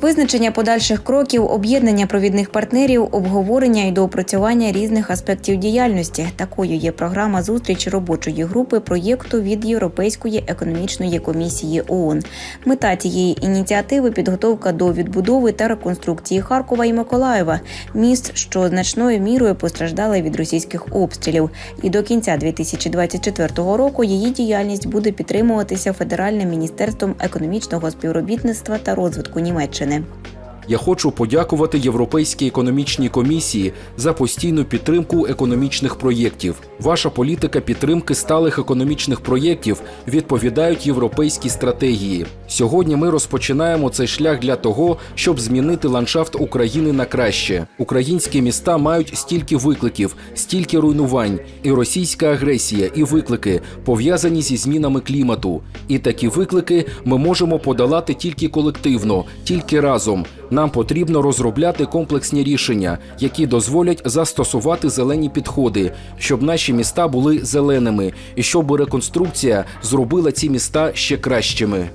Визначення подальших кроків, об'єднання провідних партнерів, обговорення і доопрацювання різних аспектів діяльності. Такою є програма зустріч робочої групи проєкту від Європейської економічної комісії ООН. Мета цієї ініціативи підготовка до відбудови та реконструкції Харкова і Миколаєва, міст, що значною мірою постраждали від російських обстрілів. І до кінця 2024 року її діяльність буде підтримуватися Федеральним міністерством економічного співробітництва та розвитку Німеччини. Them. Я хочу подякувати Європейській економічній комісії за постійну підтримку економічних проєктів. Ваша політика підтримки сталих економічних проєктів відповідають європейській стратегії. Сьогодні ми розпочинаємо цей шлях для того, щоб змінити ландшафт України на краще. Українські міста мають стільки викликів, стільки руйнувань, і російська агресія, і виклики пов'язані зі змінами клімату. І такі виклики ми можемо подолати тільки колективно, тільки разом. Нам потрібно розробляти комплексні рішення, які дозволять застосувати зелені підходи, щоб наші міста були зеленими, і щоб реконструкція зробила ці міста ще кращими.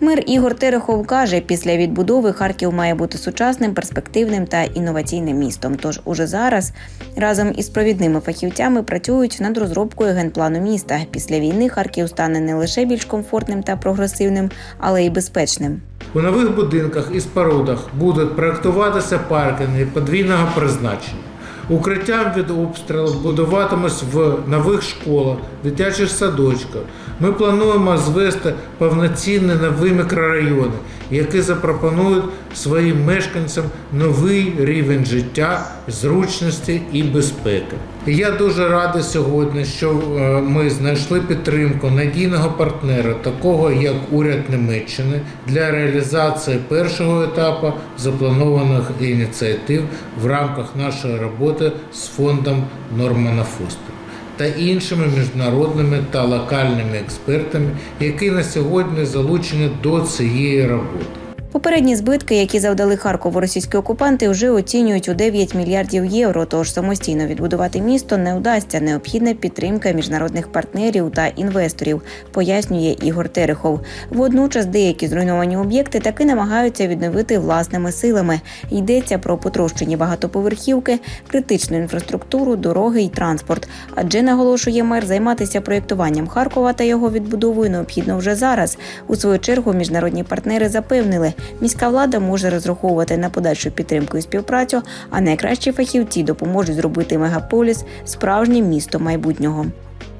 Мир Ігор Терехов каже, після відбудови Харків має бути сучасним, перспективним та інноваційним містом. Тож уже зараз разом із провідними фахівцями працюють над розробкою генплану міста. Після війни Харків стане не лише більш комфортним та прогресивним, але й безпечним. У нових будинках і спорудах будуть проектуватися паркінги подвійного призначення. Укриттям від обстрілу будуватимось в нових школах, дитячих садочках. Ми плануємо звести повноцінні нові мікрорайони, які запропонують своїм мешканцям новий рівень життя, зручності і безпеки. Я дуже радий сьогодні, що е, ми знайшли підтримку надійного партнера, такого як уряд Німеччини, для реалізації першого етапу запланованих ініціатив в рамках нашої роботи з фондом Нормана Фостера та іншими міжнародними та локальними експертами, які на сьогодні залучені до цієї роботи. Попередні збитки, які завдали Харкову російські окупанти, вже оцінюють у 9 мільярдів євро. Тож самостійно відбудувати місто не вдасться. Необхідна підтримка міжнародних партнерів та інвесторів, пояснює Ігор Терехов. Водночас деякі зруйновані об'єкти таки намагаються відновити власними силами. Йдеться про потрощені багатоповерхівки, критичну інфраструктуру, дороги і транспорт. Адже наголошує мер, займатися проєктуванням Харкова та його відбудовою необхідно вже зараз. У свою чергу міжнародні партнери запевнили, міська влада може розраховувати на подальшу підтримку і співпрацю, а найкращі фахівці допоможуть зробити мегаполіс справжнім містом майбутнього.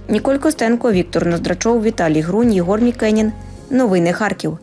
Ніколь Костенко, Віктор Ноздрачов, Віталій Грунь, Єгор Мікенін. Новини Харків.